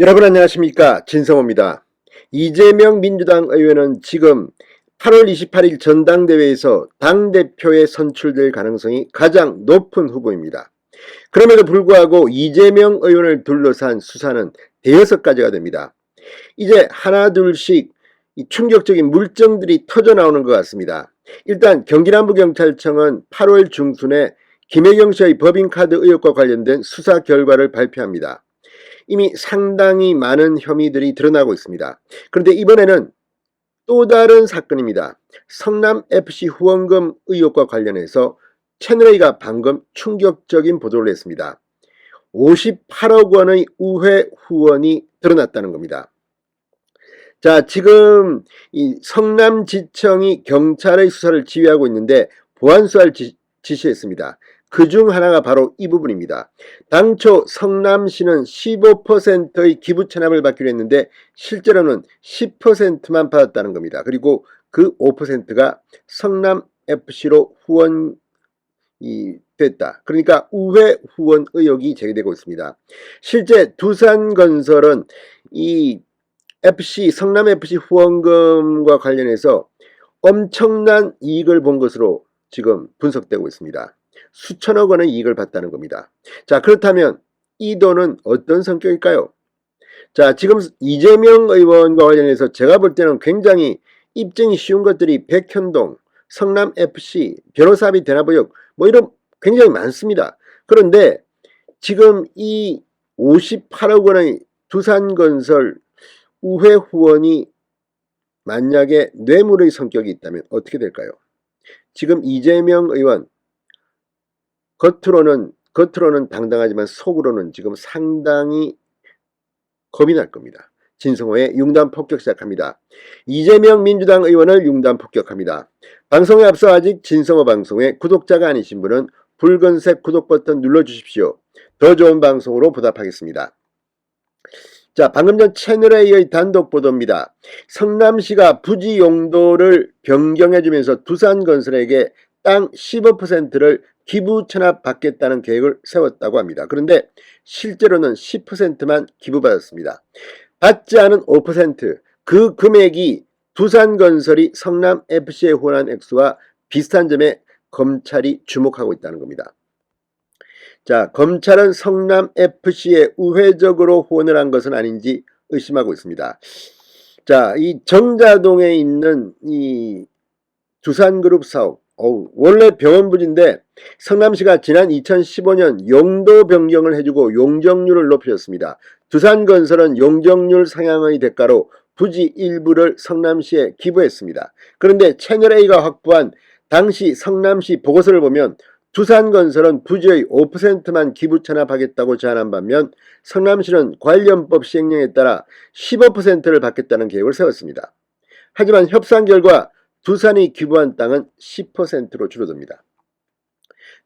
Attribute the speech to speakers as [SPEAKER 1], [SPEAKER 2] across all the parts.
[SPEAKER 1] 여러분 안녕하십니까 진성호입니다. 이재명 민주당 의원은 지금 8월 28일 전당대회에서 당대표에 선출될 가능성이 가장 높은 후보입니다. 그럼에도 불구하고 이재명 의원을 둘러싼 수사는 대여섯 가지가 됩니다. 이제 하나 둘씩 이 충격적인 물증들이 터져 나오는 것 같습니다. 일단 경기남부경찰청은 8월 중순에 김혜경 씨의 법인카드 의혹과 관련된 수사 결과를 발표합니다. 이미 상당히 많은 혐의들이 드러나고 있습니다. 그런데 이번에는 또 다른 사건입니다. 성남FC 후원금 의혹과 관련해서 채널A가 방금 충격적인 보도를 했습니다. 58억 원의 우회 후원이 드러났다는 겁니다. 자, 지금 이 성남지청이 경찰의 수사를 지휘하고 있는데 보안 수사를 지, 지시했습니다. 그 중 하나가 바로 이 부분입니다. 당초 성남시는 15%의 기부 체납을 받기로 했는데 실제로는 10%만 받았다는 겁니다. 그리고 그 5%가 성남FC로 후원 이 됐다. 그러니까 우회 후원 의혹이 제기되고 있습니다. 실제 두산건설은 이 FC 성남FC 후원금과 관련해서 엄청난 이익을 본 것으로 지금 분석되고 있습니다. 수천억 원의 이익을 봤다는 겁니다. 자, 그렇다면 이 돈은 어떤 성격일까요? 자, 지금 이재명 의원과 관련해서 제가 볼 때는 굉장히 입증이 쉬운 것들이 백현동, 성남FC, 변호사비 의혹, 뭐 이런 굉장히 많습니다. 그런데 지금 이 58억 원의 두산건설 우회 후원이 만약에 뇌물의 성격이 있다면 어떻게 될까요? 지금 이재명 의원 겉으로는 겉으로는 당당하지만 속으로는 지금 상당히 겁이 날 겁니다. 진성호의 융단 폭격 시작합니다. 이재명 민주당 의원을 융단 폭격합니다. 방송에 앞서 아직 진성호 방송의 구독자가 아니신 분은 붉은색 구독 버튼 눌러주십시오. 더 좋은 방송으로 보답하겠습니다. 자, 방금 전 채널A의 단독 보도입니다. 성남시가 부지 용도를 변경해주면서 두산건설에게 땅 15%를 기부 체납 받겠다는 계획을 세웠다고 합니다. 그런데 실제로는 10%만 기부받았습니다. 받지 않은 5%, 그 금액이 두산건설이 성남FC에 후원한 액수와 비슷한 점에 검찰이 주목하고 있다는 겁니다. 자, 검찰은 성남FC에 우회적으로 후원을 한 것은 아닌지 의심하고 있습니다. 자, 이 정자동에 있는 이 두산그룹 사업, 어우, 원래 병원 부지인데 성남시가 지난 2015년 용도 변경을 해주고 용적률을 높여줬습니다. 두산건설은 용적률 상향의 대가로 부지 일부를 성남시에 기부했습니다. 그런데 채널A가 확보한 당시 성남시 보고서를 보면 두산건설은 부지의 5%만 기부 체납하겠다고 제안한 반면 성남시는 관련법 시행령에 따라 15%를 받겠다는 계획을 세웠습니다. 하지만 협상 결과 두산이 기부한 땅은 10%로 줄어듭니다.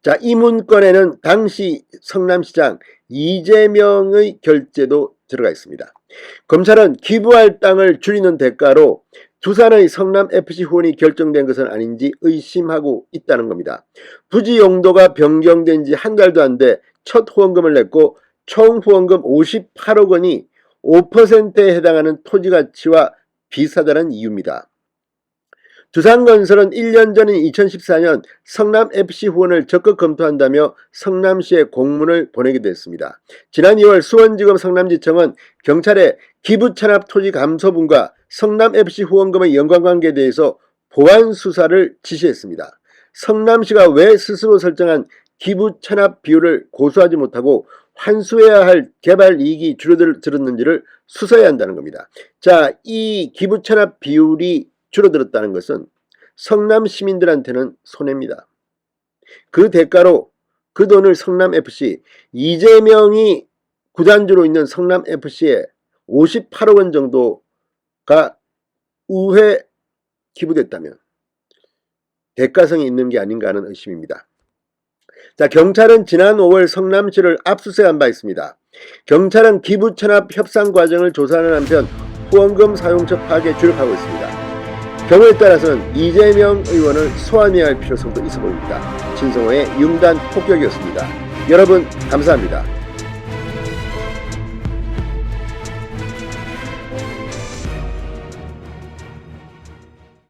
[SPEAKER 1] 자, 이 문건에는 당시 성남시장 이재명의 결재도 들어가 있습니다. 검찰은 기부할 땅을 줄이는 대가로 두산의 성남FC 후원이 결정된 것은 아닌지 의심하고 있다는 겁니다. 부지 용도가 변경된 지 한 달도 안 돼 첫 후원금을 냈고 총 후원금 58억 원이 5%에 해당하는 토지 가치와 비슷하다는 이유입니다. 두산건설은 1년 전인 2014년 성남FC 후원을 적극 검토한다며 성남시에 공문을 보내기도 했습니다. 지난 2월 수원지검 성남지청은 경찰에 기부찬압 토지 감소분과 성남FC 후원금의 연관관계에 대해서 보안 수사를 지시했습니다. 성남시가 왜 스스로 설정한 기부 찬압 비율을 고수하지 못하고 환수해야 할 개발 이익이 줄어들었는지를 수사해야 한다는 겁니다. 자, 이 기부 찬압 비율이 줄어들었다는 것은 성남 시민들한테는 손해입니다. 그 대가로 그 돈을 성남FC 이재명이 구단주로 있는 성남FC에 58억 원 정도가 우회 기부됐다면 대가성이 있는 게 아닌가 하는 의심입니다. 자, 경찰은 지난 5월 성남시를 압수수색한 바 있습니다. 경찰은 기부 천압 협상 과정을 조사하는 한편 후원금 사용처 파악에 주력하고 있습니다. 경우에 따라서는 이재명 의원을 소환해야 할 필요성도 있어 보입니다. 진성호의 융단 폭격이었습니다. 여러분 감사합니다.